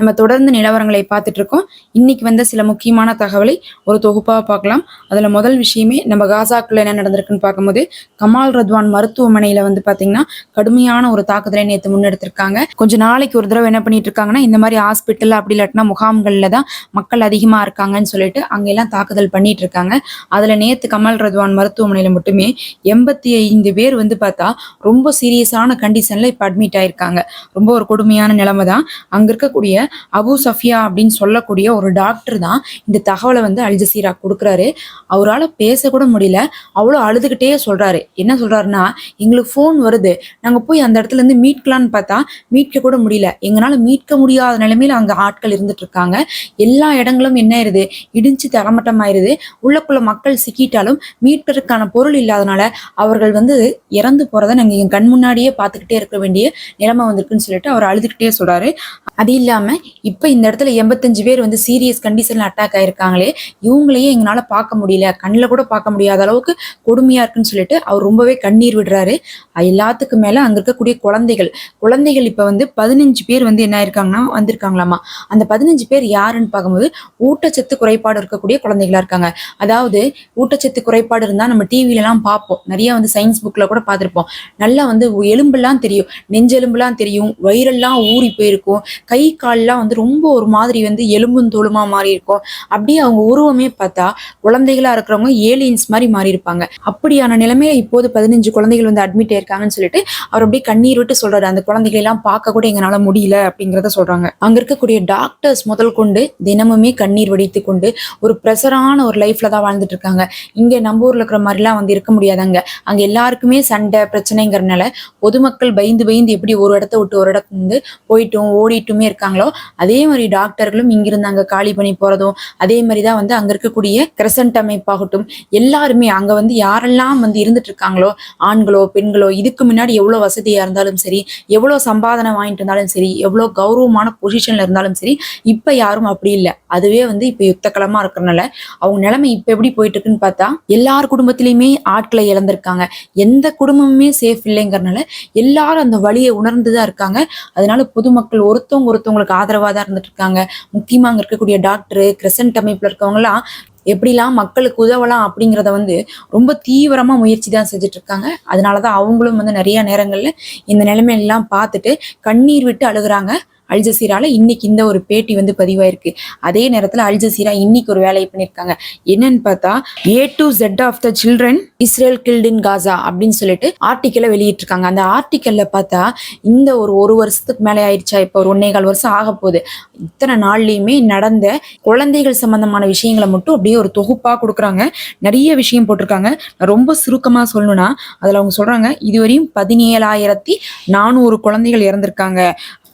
நம்ம தொடர்ந்து நிலவரங்களை பார்த்துட்டு இருக்கோம் இன்னைக்கு வந்த சில முக்கியமான தகவலை ஒரு தொகுப்பாக பார்க்கலாம். அதில் முதல் விஷயமே நம்ம காசாக்குள்ள என்ன நடந்திருக்குன்னு பார்க்கும்போது கமால் ரத்வான் மருத்துவமனையில் வந்து பார்த்தீங்கன்னா கடுமையான ஒரு தாக்குதலை நேற்று முன்னெடுத்திருக்காங்க. கொஞ்சம் நாளைக்கு ஒரு தடவை என்ன பண்ணிட்டு இருக்காங்கன்னா இந்த மாதிரி ஹாஸ்பிட்டல் அப்படி இல்லாட்டினா முகாம்களில் தான் மக்கள் அதிகமாக இருக்காங்கன்னு சொல்லிட்டு அங்கெல்லாம் தாக்குதல் பண்ணிட்டு இருக்காங்க. அதில் நேற்று கமல் ரத்வான் மருத்துவமனையில் மட்டுமே எண்பத்தி ஐந்து பேர் வந்து பார்த்தா ரொம்ப சீரியஸான கண்டிஷனில் இப்போ அட்மிட் ஆயிருக்காங்க. ரொம்ப ஒரு கொடுமையான நிலைமை தான். அங்கே இருக்கக்கூடிய அபு சஃபியா அப்படின்னு சொல்லக்கூடிய ஒரு டாக்டர் தான் இந்த தகவலை வந்து அல்ஜசீரா கொடுக்குறாரு. அவரால் பேசக்கூட முடியல. அவ்வளோ அழுதுகிட்டே சொல்றாரு. என்ன சொல்றாருன்னா எங்களுக்கு ஃபோன் வருது. நாங்கள் போய் அந்த இடத்துல இருந்து மீட்கலான்னு பார்த்தா மீட்க கூட முடியல. எங்களால் மீட்க முடியாத நிலைமையில் அங்கே ஆட்கள் இருந்துட்டு இருக்காங்க. எல்லா இடங்களும் என்ன ஆயிருது? இடிஞ்சு தரமட்டமாயிருது. உள்ளக்குள்ள மக்கள் சிக்கிட்டாலும் மீட்பதற்கான பொருள் இல்லாதனால அவர்கள் வந்து இறந்து போகிறத நாங்கள் என் கண் முன்னாடியே பார்த்துக்கிட்டே இருக்க வேண்டிய நிலைமை வந்திருக்குன்னு சொல்லிட்டு அவர் அழுதுகிட்டே சொல்கிறாரு அது இல்லாமல் இப்போ இந்த இடத்துல எண்பத்தஞ்சு பேர் வந்து சீரியஸ் கண்டிஷன்ல அட்டாக் ஆயிருக்காங்களே இவங்களையும் எங்களால் பார்க்க முடியல. கண்ணில் கூட பார்க்க முடியாத அளவுக்கு கொடுமையா இருக்குன்னு சொல்லிட்டு அவர் ரொம்பவே கண்ணீர் விடுறாரு. எல்லாத்துக்கு எல்லாத்துக்கும் மேல அங்க இருக்கக்கூடிய குழந்தைகள் குழந்தைகள் இப்போ வந்து பதினஞ்சு பேர் வந்து என்ன ஆயிருக்காங்கன்னா வந்திருக்காங்களாமா? அந்த பதினஞ்சு பேர் யாருன்னு பார்க்கும்போது ஊட்டச்சத்து குறைபாடு இருக்கக்கூடிய குழந்தைகளா இருக்காங்க. அதாவது ஊட்டச்சத்து குறைபாடு இருந்தால் நம்ம டிவிலலாம் பார்ப்போம். நிறைய வந்து சயின்ஸ் புக்கில் கூட பார்த்துருப்போம். நல்லா வந்து எலும்பெல்லாம் தெரியும். நெஞ்செலும்புலாம் தெரியும். வயிறெல்லாம் ஊறி போயிருக்கும். கை கால் கண்கள்லாம் வந்து ரொம்ப ஒரு மாதிரி வந்து எலும்பும் தோலுமா மாறி இருக்கும் அப்படியே அவங்க உருவமே பார்த்தா குழந்தைகளா இருக்கிறவங்க ஏலியன்ஸ் மாதிரி மாறி இருப்பாங்க அப்படியான நிலைமையில இப்போது பதினஞ்சு குழந்தைகள் வந்து அட்மிட் ஆயிருக்காங்கன்னு சொல்லிட்டு அவர் அப்படியே கண்ணீர் விட்டு சொல்றாரு. அந்த குழந்தைகளை எல்லாம் பார்க்க கூட எங்களால முடியல அப்படிங்கிறத சொல்றாங்க. அங்க இருக்கக்கூடிய டாக்டர்ஸ் முதல் கொண்டு தினமுமே கண்ணீர் வடித்து கொண்டு ஒரு ப்ரெஷரான ஒரு லைஃப்ல தான் வாழ்ந்துட்டு இருக்காங்க. இங்க நம்ம ஊர்ல இருக்கிற மாதிரிலாம் வந்து இருக்க முடியாதாங்க. அங்க எல்லாருக்குமே சண்டை பிரச்சனைங்கிறனால பொதுமக்கள் பயந்து பயந்து எப்படி ஒரு இடத்த விட்டு ஒரு இடத்துல இருந்து போயிட்டும் ஓடிட்டுமே இருக்காங்களோ அதே மாதிரி டாக்டர்களும் இங்கிருந்து அங்க காலி பண்ணி போறதும். அதே மாதிரி தான் வந்து அங்க இருக்கக்கூடிய கிரசன்ட் அமைப்பாகட்டும் எல்லாருமே அங்க வந்து யாரெல்லாம் வந்து இருந்துட்டு இருக்காங்களோ ஆண்களோ பெண்களோ இதுக்கு முன்னாடி எவ்வளவு வசதியா இருந்தாலும் சரி எவ்வளவு சம்பாதனை வாங்கிட்டு இருந்தாலும் சரி எவ்வளவு கௌரவமான பொசிஷன்ல இருந்தாலும் சரி இப்ப யாரும் அப்படி இல்லை. அதுவே வந்து இப்ப யுத்தக்களமா இருக்கிறனால அவங்க நிலைமை இப்ப எப்படி போயிட்டு இருக்குன்னு பார்த்தா எல்லார் குடும்பத்திலையுமே ஆட்களை இழந்திருக்காங்க. எந்த குடும்பமுமே சேஃப் இல்லைங்கிறனால எல்லாரும் அந்த வழியை உணர்ந்துதான் இருக்காங்க. அதனால பொதுமக்கள் ஒருத்தவங்க ஒருத்தவங்களுக்கு ஆதரவாக தான் இருந்துட்டு இருக்காங்க முக்கியமாக அங்கே இருக்கக்கூடிய டாக்டரு கிரசன்ட் அமைப்பில் இருக்கவங்கலாம் எப்படிலாம் மக்களுக்கு உதவலாம் அப்படிங்கிறத வந்து ரொம்ப தீவிரமாக முயற்சி தான் செஞ்சுட்டு இருக்காங்க அதனால தான் அவங்களும் வந்து நிறைய நேரங்களில் இந்த நிலைமையெல்லாம் பார்த்துட்டு கண்ணீர் விட்டு அழுகுறாங்க. அல் ஜசீரால இன்னைக்கு இந்த ஒரு பேட்டி வந்து பதிவாயிருக்கு. அதே நேரத்துல அல் ஜசீரா இன்னைக்கு ஒரு வேலையை பண்ணியிருக்காங்க. என்னன்னு பார்த்தா A to Z of the children Israel killed in Gaza அப்படின்னு சொல்லிட்டு ஆர்டிக்கலை வெளியிட்டிருக்காங்க. அந்த ஆர்டிக்கல்ல பார்த்தா இந்த ஒரு ஒரு வருஷத்துக்கு மேலே ஆயிடுச்சா? இப்போ ஒரு ஒன்னே கால் வருஷம் ஆக போகுது. இத்தனை நாள்லயுமே நடந்த குழந்தைகள் சம்பந்தமான விஷயங்களை மட்டும் அப்படியே ஒரு தொகுப்பா கொடுக்குறாங்க. நிறைய விஷயம் போட்டிருக்காங்க. ரொம்ப சுருக்கமா சொல்லணும்னா அதுல அவங்க சொல்றாங்க இதுவரையும் பதினேழாயிரத்தி நானூறு குழந்தைகள் இறந்திருக்காங்க.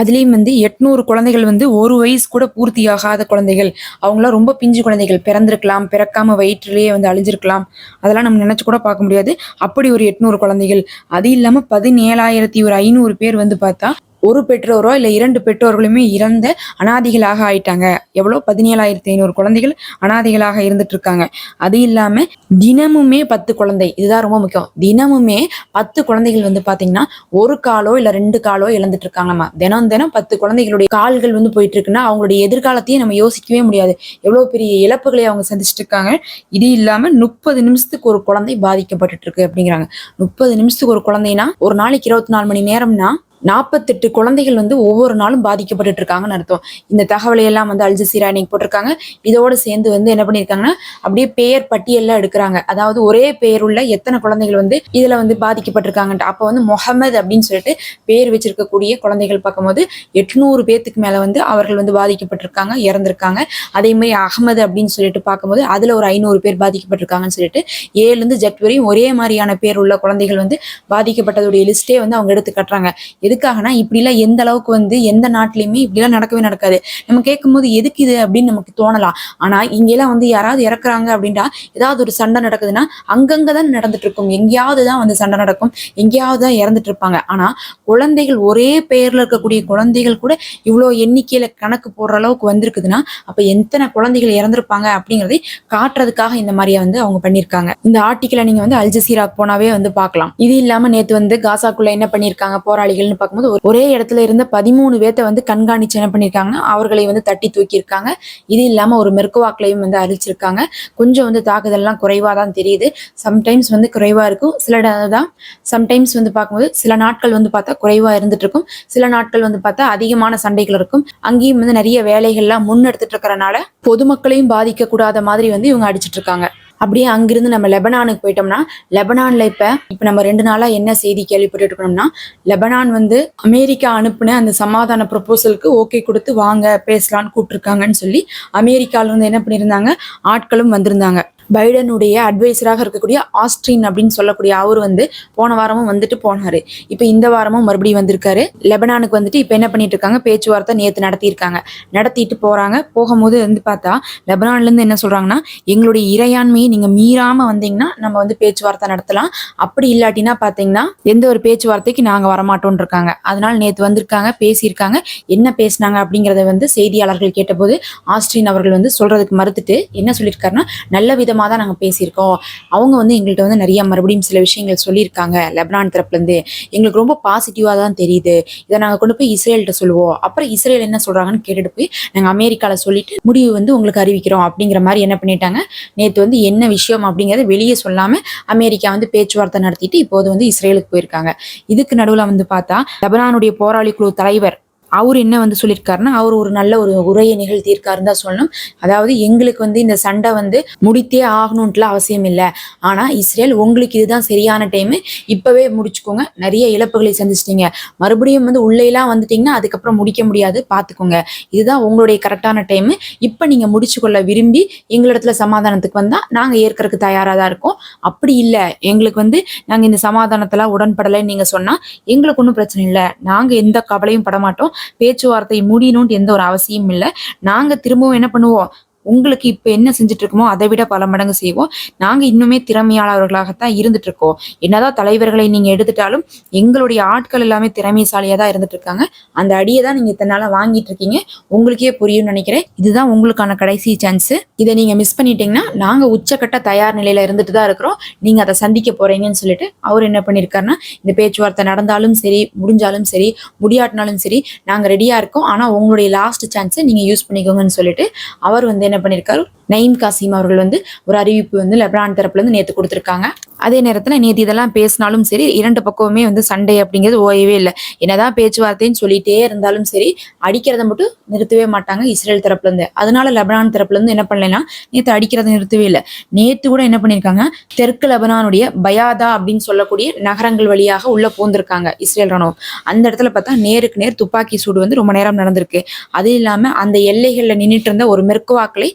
அதுலேயும் வந்து எட்நூறு குழந்தைகள் வந்து ஒரு வயசு கூட பூர்த்தியாகாத குழந்தைகள். அவங்களாம் ரொம்ப பிஞ்சு குழந்தைகள். பிறந்திருக்கலாம் பிறக்காம வயிற்றிலேயே வந்து அழிஞ்சிருக்கலாம். அதெல்லாம் நம்ம நினைச்சு கூட பார்க்க முடியாது. அப்படி ஒரு எட்நூறு குழந்தைகள். அது இல்லாமல் பதினேழாயிரத்தி ஒரு ஐநூறு பேர் வந்து பார்த்தா ஒரு பெற்றோரோ இல்லை இரண்டு பெற்றோர்களுமே இறந்த அனாதிகளாக ஆயிட்டாங்க. எவ்வளோ? பதினேழாயிரத்தி ஐநூறு குழந்தைகள் அனாதிகளாக இருந்துட்டு இருக்காங்க அது இல்லாமல் தினமுமே பத்து குழந்தை. இதுதான் ரொம்ப முக்கியம். தினமுமே பத்து குழந்தைகள் வந்து பார்த்தீங்கன்னா ஒரு காலோ இல்லை ரெண்டு காலோ இழந்துட்டு இருக்காங்கம்மா தினம் தினம் பத்து குழந்தைகளுடைய கால்கள் வந்து போயிட்டு இருக்குன்னா அவங்களுடைய எதிர்காலத்தையும் நம்ம யோசிக்கவே முடியாது. எவ்வளோ பெரிய இழப்புகளை அவங்க சந்திச்சுட்டு இருக்காங்க இது இல்லாமல் முப்பது நிமிஷத்துக்கு ஒரு குழந்தை பாதிக்கப்பட்டு இருக்கு அப்படிங்கிறாங்க. முப்பது நிமிஷத்துக்கு ஒரு குழந்தைனா ஒரு நாளைக்கு இருபத்தி நாலு மணி நேரம்னா நாற்பத்தெட்டு குழந்தைகள் வந்து ஒவ்வொரு நாளும் பாதிக்கப்பட்டுட்டு இருக்காங்கன்னு அர்த்தம். இந்த தகவலை எல்லாம் வந்து அல்ஜசீரா இன்னைக்கு போட்டிருக்காங்க. இதோட சேர்ந்து வந்து என்ன பண்ணியிருக்காங்கன்னா அப்படியே பெயர் பட்டியல்லாம் எடுக்கிறாங்க. அதாவது ஒரே பெயர் உள்ள எத்தனை குழந்தைகள் வந்து இதுல வந்து பாதிக்கப்பட்டிருக்காங்கன்ட்டு. அப்போ வந்து முகமது அப்படின்னு சொல்லிட்டு பேர் வச்சிருக்கக்கூடிய குழந்தைகள் பார்க்கும்போது எட்நூறு பேத்துக்கு மேல வந்து அவர்கள் வந்து பாதிக்கப்பட்டிருக்காங்க இறந்திருக்காங்க. அதே மாதிரி அகமது அப்படின்னு சொல்லிட்டு பார்க்கும்போது அதுல ஒரு ஐநூறு பேர் பாதிக்கப்பட்டிருக்காங்கன்னு சொல்லிட்டு ஏழுல இருந்து ஜெட் வரையும் ஒரே மாதிரியான பேர் உள்ள குழந்தைகள் வந்து பாதிக்கப்பட்டதுடைய லிஸ்டே வந்து அவங்க எடுத்து கட்டுறாங்க. எதுக்காகனா இப்படிலாம் எந்த அளவுக்கு வந்து எந்த நாட்டிலையுமே இப்படிலாம் நடக்கவே நடக்காது. நம்ம கேட்கும்போது எதுக்கு இது அப்படின்னு நமக்கு தோணலாம். ஆனா இங்கெல்லாம் வந்து யாராவது இறக்குறாங்க அப்படின்னா ஏதாவது ஒரு சண்டை நடக்குதுன்னா அங்கங்க தான் நடந்துட்டு இருக்கும் எங்கேயாவது தான் வந்து சண்டை நடக்கும். எங்கேயாவது தான் இறந்துட்டு இருப்பாங்க ஆனா குழந்தைகள் ஒரே பெயர்ல இருக்கக்கூடிய குழந்தைகள் கூட இவ்வளோ எண்ணிக்கையில கணக்கு போடுற அளவுக்கு வந்திருக்குதுன்னா அப்ப எத்தனை குழந்தைகள் இறந்துருப்பாங்க அப்படிங்கறதை காட்டுறதுக்காக இந்த மாதிரியா வந்து அவங்க பண்ணியிருக்காங்க. இந்த ஆர்டிக்கலை நீங்க வந்து அல் போனாவே வந்து பார்க்கலாம். இது இல்லாம நேத்து வந்து காசாக்குள்ள என்ன பண்ணியிருக்காங்க? போராளிகள்னு பார்க்கும்போது ஒரே இடத்துல இருந்த பதிமூணு பேர்த்த வந்து கண்காணிச்சு என்ன பண்ணியிருக்காங்கன்னா அவர்களை வந்து தட்டி தூக்கியிருக்காங்க. இது இல்லாம ஒரு மெருக்குவாக்களையும் வந்து அழிச்சிருக்காங்க. கொஞ்சம் வந்து தாக்குதல்லாம் குறைவா தான் தெரியுது. சம்டைம்ஸ் வந்து குறைவா இருக்கும். சில தான் சம்டைம்ஸ் வந்து பார்க்கும்போது சில நாட்கள் வந்து பார்த்தா குறைவா இருந்துட்டு இருக்கும் சில நாட்கள் வந்து பார்த்தா அதிகமான சண்டைகள் இருக்கும். அங்கேயும் வந்து நிறைய வேலைகள்லாம் முன்னெடுத்துட்டு இருக்கறனால பொதுமக்களையும் பாதிக்க கூடாத மாதிரி வந்து இவங்க அடிச்சிட்டு இருக்காங்க அப்படியே அங்கிருந்து நம்ம லெபனானுக்கு போயிட்டோம்னா லெபனான்ல இப்ப இப்ப நம்ம ரெண்டு நாளா என்ன செய்தி கேள்விப்பட்டு இருக்கோம்னா லெபனான் வந்து அமெரிக்கா அனுப்புன அந்த சமாதான ப்ரொபோசலுக்கு ஓகே கொடுத்து வாங்க பேசலாம்னு கூப்பிட்டுருக்காங்கன்னு சொல்லி அமெரிக்கால இருந்து என்ன பண்ணியிருந்தாங்க ஆட்களும் வந்திருந்தாங்க. பைடனுடைய அட்வைசராக இருக்கக்கூடிய ஆஸ்ட்ரின் அப்படின்னு சொல்லக்கூடிய அவர் வந்து போன வாரமும் வந்துட்டு போனாரு. இப்போ இந்த வாரமும் மறுபடியும் வந்திருக்காரு. லெபனானுக்கு வந்துட்டு இப்போ என்ன பண்ணிட்டு இருக்காங்க? பேச்சுவார்த்தை நேற்று நடத்தியிருக்காங்க. நடத்திட்டு போறாங்க. போகும்போது வந்து பார்த்தா லெபனான்ல இருந்து என்ன சொல்றாங்கன்னா எங்களுடைய இறையாண்மையை நீங்க மீறாம வந்தீங்கன்னா நம்ம வந்து பேச்சுவார்த்தை நடத்தலாம். அப்படி இல்லாட்டினா பாத்தீங்கன்னா எந்த ஒரு பேச்சுவார்த்தைக்கு நாங்க வரமாட்டோம்னு இருக்காங்க. அதனால நேற்று வந்திருக்காங்க பேசியிருக்காங்க. என்ன பேசினாங்க அப்படிங்கறத வந்து செய்தியாளர்கள் கேட்டபோது ஆஸ்ட்ரின் அவர்கள் வந்து சொல்றதுக்கு மறுத்துட்டு என்ன சொல்லியிருக்காருன்னா நல்ல விதமாக தான் நாங்கள் பேசியிருக்கோம். அவங்க வந்து எங்கள்கிட்ட வந்து நிறைய மறுபடியும் சில விஷயங்கள் சொல்லியிருக்காங்க. லெபனான் தரப்புலேருந்து. எங்களுக்கு ரொம்ப பாசிட்டிவாக தான் தெரியுது. இதை நாங்கள் கொண்டு போய் இஸ்ரேல்கிட்ட சொல்லுவோம். அப்புறம் இஸ்ரேல் என்ன சொல்கிறாங்கன்னு கேட்டுட்டு போய் நாங்கள் அமெரிக்காவில் சொல்லிட்டு முடிவு வந்து உங்களுக்கு அறிவிக்கிறோம் அப்படிங்கிற மாதிரி என்ன பண்ணிட்டாங்க. நேற்று வந்து என்ன விஷயம் அப்படிங்கிறத வெளியே சொல்லாமல் அமெரிக்கா வந்து பேச்சுவார்த்தை நடத்திட்டு இப்போது வந்து இஸ்ரேலுக்கு போயிருக்காங்க. இதுக்கு நடுவில் வந்து பார்த்தா லெபனானுடைய போராளி குழு தலைவர் அவர் என்ன வந்து சொல்லியிருக்காருன்னா அவர் ஒரு நல்ல ஒரு உரையை நிகழ்த்தியிருக்காருன்னு தான் சொல்லணும். அதாவது எங்களுக்கு வந்து இந்த சண்டை வந்து முடித்தே ஆகணுன்ட்டுலாம் அவசியம் இல்லை. ஆனால் இஸ்ரேல் உங்களுக்கு இதுதான் சரியான டைமு இப்போவே முடிச்சுக்கோங்க. நிறைய இழப்புகளை சந்திச்சிட்டிங்க. மறுபடியும் வந்து உள்ளேலாம் வந்துட்டிங்கன்னா அதுக்கப்புறம் முடிக்க முடியாது. பார்த்துக்கோங்க. இதுதான் உங்களுடைய கரெக்டான டைமு இப்போ நீங்கள் முடிச்சு கொள்ள விரும்பி எங்களிடத்துல சமாதானத்துக்கு வந்தால் நாங்கள் ஏற்கறதுக்கு தயாராக தான் இருக்கோம். அப்படி இல்லை. எங்களுக்கு வந்து நாங்கள் இந்த சமாதானத்தில் உடன்படலைன்னு நீங்கள் சொன்னால் எங்களுக்கு ஒன்றும் பிரச்சனை இல்லை. நாங்கள் எந்த கவலையும் படமாட்டோம். பேச்சுவார்த்தை முடியணும்னு எந்த ஒரு அவசியமும் இல்லை. நாங்கள் திரும்பவும் என்ன பண்ணுவோம்? உங்களுக்கு இப்போ என்ன செஞ்சுட்டு இருக்கோமோ அதை விட பல மடங்கு செய்வோம். நாங்கள் இன்னுமே திறமையாளர்களாகத்தான் இருந்துட்டு இருக்கோம் என்னதான் தலைவர்களை நீங்கள் எடுத்துட்டாலும் எங்களுடைய ஆட்கள் எல்லாமே திறமைசாலியாக தான் இருந்துட்டு இருக்காங்க அந்த அடியை தான் நீங்கள் இத்தனை நாளாக வாங்கிட்டு இருக்கீங்க உங்களுக்கே புரியும்னு நினைக்கிறேன். இதுதான் உங்களுக்கான கடைசி சான்ஸ் இதை நீங்கள் மிஸ் பண்ணிட்டீங்கன்னா நாங்கள் உச்சக்கட்ட தயார் நிலையில் இருந்துட்டு தான் இருக்கிறோம். நீங்கள் அதை சந்திக்க போறீங்கன்னு சொல்லிட்டு அவர் என்ன பண்ணியிருக்காருன்னா இந்த பேச்சுவார்த்தை நடந்தாலும் சரி முடிஞ்சாலும் சரி முடியாட்டினாலும் சரி நாங்கள் ரெடியாக இருக்கோம். ஆனால் உங்களுடைய லாஸ்ட் சான்ஸை நீங்கள் யூஸ் பண்ணிக்கோங்கன்னு சொல்லிட்டு அவர் வந்து என்ன பண்ணியிருக்காரு நயீம் காசிம் அவர்கள் வந்து ஒரு அறிவிப்பு வந்து லெபனான் தரப்புல இருந்து நேற்று கொடுத்துருக்காங்க. அதே நேரத்தில் நேற்று இதெல்லாம் பேசினாலும் சரி இரண்டு பக்கமுமே வந்து சண்டை அப்படிங்கிறது ஓயவே இல்லை. என்னதான் பேச்சுவார்த்தைன்னு சொல்லிட்டே இருந்தாலும் சரி அடிக்கிறத மட்டும் நிறுத்தவே மாட்டாங்க இஸ்ரேல் தரப்புலேருந்து அதனால லெபனான் தரப்புலேருந்து என்ன பண்ணலைன்னா நேற்று அடிக்கிறத நிறுத்தவே இல்லை. நேற்று கூட என்ன பண்ணியிருக்காங்க தெற்கு லெபனானுடைய பயாதா அப்படின்னு சொல்லக்கூடிய நகரங்கள் வழியாக உள்ள பூந்திருக்காங்க இஸ்ரேல் ராணுவம் அந்த இடத்துல பார்த்தா நேருக்கு நேர் துப்பாக்கி சூடு வந்து ரொம்ப நேரம் நடந்திருக்கு. அது இல்லாமல் அந்த எல்லைகளில் நின்றுட்டு இருந்த ஒரு மெர்க்குவாக்களை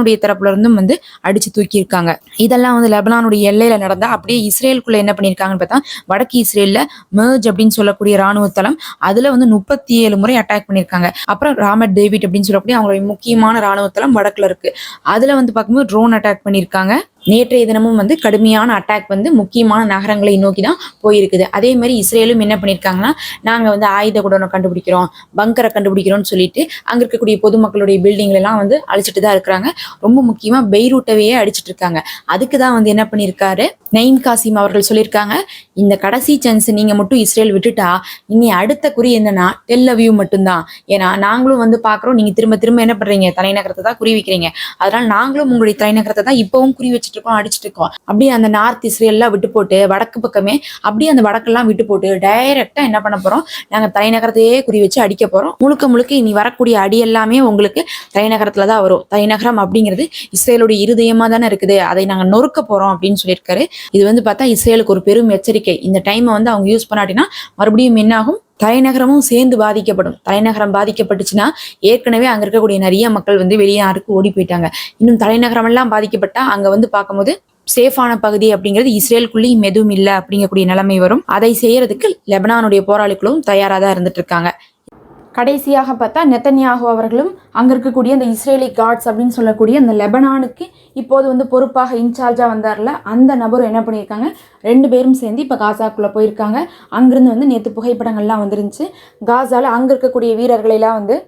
லெபனானுடைய தரப்புல இருந்தும் வந்து அடிச்சு தூக்கியிருக்காங்க. இதெல்லாம் வந்து லெபனானுடைய எல்லையில நடந்தா அப்படியே இஸ்ரேலுக்குள்ள என்ன பண்ணியிருக்காங்கன்னு பார்த்தா வடக்கு இஸ்ரேல்ல மெர்ஜ் அப்படின்னு சொல்லக்கூடிய ராணுவ தளம் அதுல வந்து முப்பத்தி ஏழு முறை அட்டாக் பண்ணியிருக்காங்க. அப்புறம் ராமட் டேவிட் அப்படின்னு சொல்லக்கூடிய அவங்களுடைய முக்கியமான ராணுவ தளம் வடக்குல இருக்கு. அதுல வந்து பார்க்கும்போது ட்ரோன் அட்டாக் பண்ணியிருக்காங்க. நேற்றைய தினமும் வந்து கடுமையான அட்டாக் வந்து முக்கியமான நகரங்களை நோக்கி தான் போயிருக்குது. அதே மாதிரி இஸ்ரேலும் என்ன பண்ணியிருக்காங்கன்னா நாங்கள் வந்து ஆயுத குடனை கண்டுபிடிக்கிறோம் பங்கரை கண்டுபிடிக்கிறோம்னு சொல்லிட்டு அங்கே இருக்கக்கூடிய பொதுமக்களுடைய பில்டிங்லாம் வந்து அழிச்சிட்டு தான் இருக்கிறாங்க. ரொம்ப முக்கியமாக பெய்ரூட்டவையே அடிச்சிட்டு இருக்காங்க. அதுக்கு தான் வந்து என்ன பண்ணியிருக்காரு நயீம் காசிம் அவர்கள் சொல்லியிருக்காங்க இந்த கடைசி சான்ஸ் நீங்கள் மட்டும் இஸ்ரேல் விட்டுட்டா இனி அடுத்த குறி என்னன்னா டெல்லவியூ மட்டும்தான். ஏன்னா நாங்களும் வந்து பார்க்குறோம் நீங்கள் திரும்ப திரும்ப என்ன பண்ணுறீங்க தலைநகரத்தை தான் குறி வைக்கிறீங்க. அதனால் நாங்களும் உங்களுடைய தலைநகரத்தை தான் இப்போவும் குறி வச்சுட்டு இருக்கோம் இருக்கோம் அப்படியே அந்த நார்த் இஸ்ரேல்லாம் விட்டு போட்டு வடக்கு பக்கமே அப்படியே அந்த வடக்கெல்லாம் விட்டு போட்டு டைரக்டா என்ன பண்ண போறோம்? நாங்க தலைநகரத்தையே குறி வச்சு அடிக்க போறோம். முழுக்க முழுக்க இனி வரக்கூடிய அடி எல்லாமே உங்களுக்கு தலைநகரத்துல தான் வரும். தலைநகரம் அப்படிங்கிறது இஸ்ரேலுடைய இருதயமா தானே இருக்குது. அதை நாங்க நொறுக்க போறோம் அப்படின்னு சொல்லியிருக்காரு. இது வந்து பார்த்தா இஸ்ரேலுக்கு ஒரு பெரும் எச்சரிக்கை. இந்த டைமை வந்து அவங்க யூஸ் பண்ணாட்டினா மறுபடியும் என்ன ஆகும் தலைநகரமும் சேர்ந்து பாதிக்கப்படும். தலைநகரம் பாதிக்கப்பட்டுச்சுன்னா ஏற்கனவே அங்க இருக்கக்கூடிய நிறைய மக்கள் வந்து வெளியே யாருக்கு ஓடி போயிட்டாங்க. இன்னும் தலைநகரம் எல்லாம் பாதிக்கப்பட்டா அங்க வந்து பார்க்கும்போது சேஃபான பகுதி அப்படிங்கிறது இஸ்ரேலுக்குள்ளேயும் எதுவும் இல்லை அப்படிங்கக்கூடிய நிலைமை வரும். அதை செய்யறதுக்கு லெபனானுடைய போராளிகளும் தயாராக தான் இருந்துட்டு இருக்காங்க. கடைசியாக பார்த்தா நெத்தன்யாகு அவர்களும் அங்கே இருக்கக்கூடிய அந்த இஸ்ரேலி காட்ஸ் அப்படின்னு சொல்லக்கூடிய அந்த லெபனானுக்கு இப்போது வந்து பொறுப்பாக இன்சார்ஜாக வந்தார்ல அந்த நபரும் என்ன பண்ணியிருக்காங்க? ரெண்டு பேரும் சேர்ந்து இப்போ காசாக்குள்ளே போயிருக்காங்க. அங்கேருந்து வந்து நேற்று புகைப்படங்கள்லாம் வந்துருந்துச்சு. காசாவில் அங்கே இருக்கக்கூடிய வீரர்களெல்லாம் வந்து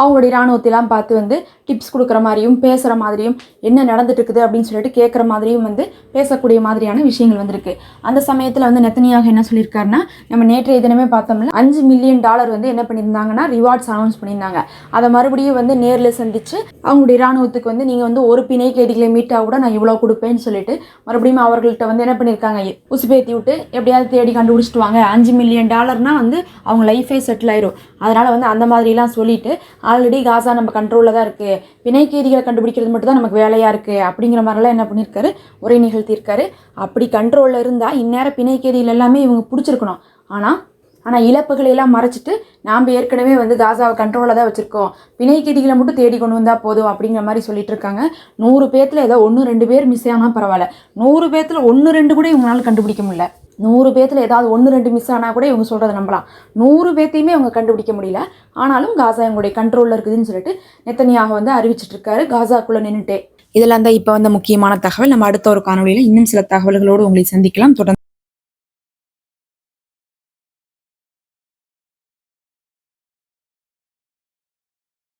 அவங்களுடைய இராணுவத்தைலாம் பார்த்து வந்து டிப்ஸ் கொடுக்குற மாதிரியும் பேசுகிற மாதிரியும் என்ன நடந்துட்டுருக்குது அப்படின்னு சொல்லிட்டு கேட்குற மாதிரியும் வந்து பேசக்கூடிய மாதிரியான விஷயங்கள் வந்திருக்கு. அந்த சமயத்தில் வந்து நெத்தனியாக என்ன சொல்லியிருக்காருன்னா நம்ம நேற்றைய தினமே பார்த்தோம்ல அஞ்சு மில்லியன் டாலர் வந்து என்ன பண்ணியிருந்தாங்கன்னா ரிவார்ட்ஸ் அனௌன்ஸ் பண்ணியிருந்தாங்க. அதை மறுபடியும் வந்து நேரில் சந்தித்து அவங்களுடைய இராணுவத்துக்கு வந்து நீங்கள் வந்து ஒரு பிணை கைதிகளை மீட்டாக கூட நான் இவ்வளோ கொடுப்பேன்னு சொல்லிட்டு மறுபடியும் அவர்கள்ட்ட வந்து என்ன பண்ணியிருக்காங்க உசுப்பேத்தி விட்டு எப்படியாவது தேடி கண்டுபிடிச்சிட்டு வாங்க. அஞ்சு மில்லியன் டாலர்னால் வந்து அவங்க லைஃபே செட்டில் ஆயிரும். அதனால் வந்து அந்த மாதிரிலாம் சொல்லிட்டு ஆல்ரெடி காசா நம்ம கண்ட்ரோலில் தான் இருக்குது பிணை கண்டுபிடிக்கிறது மட்டும் தான் நமக்கு வேலையாக இருக்குது அப்படிங்கிற மாதிரிலாம் என்ன பண்ணியிருக்காரு உரை நிகழ்த்தியிருக்காரு. அப்படி கண்ட்ரோலில் இருந்தால் இந்நேரம் பிணை எல்லாமே இவங்க பிடிச்சிருக்கணும். ஆனால் ஆனால் இழப்புகளை எல்லாம் மறைச்சிட்டு நாம் ஏற்கனவே வந்து காசாவை கண்ட்ரோலில் தான் வச்சுருக்கோம். பிணை மட்டும் தேடி கொண்டு வந்தால் போதும் அப்படிங்கிற மாதிரி சொல்லிட்டு இருக்காங்க. நூறு பேர்த்தில் ஏதோ ஒன்று ரெண்டு பேர் மிஸ் ஆனால் பரவாயில்ல. நூறு பேர்த்தில் ஒன்று ரெண்டு கூட இவங்களால கண்டுபிடிக்க முடியல. நூறு பேர்த்தில் ஏதாவது ஒன்று ரெண்டு மிஸ் ஆனால் கூட இவங்க சொல்கிறத நம்பலாம். நூறு பேர்த்தையுமே அவங்க கண்டுபிடிக்க முடியல. ஆனாலும் காசா இவங்களுடைய கண்ட்ரோலில் இருக்குதுன்னு சொல்லிட்டு நெத்தனியாக வந்து அறிவிச்சிட்டு இருக்காரு. காசாக்குள்ளே நின்றுட்டே இதெல்லாம் தான் இப்போ வந்த முக்கியமான தகவல். நம்ம அடுத்த ஒரு காணொலியில் இன்னும் சில தகவல்களோடு உங்களை சந்திக்கலாம். தொடர்ந்து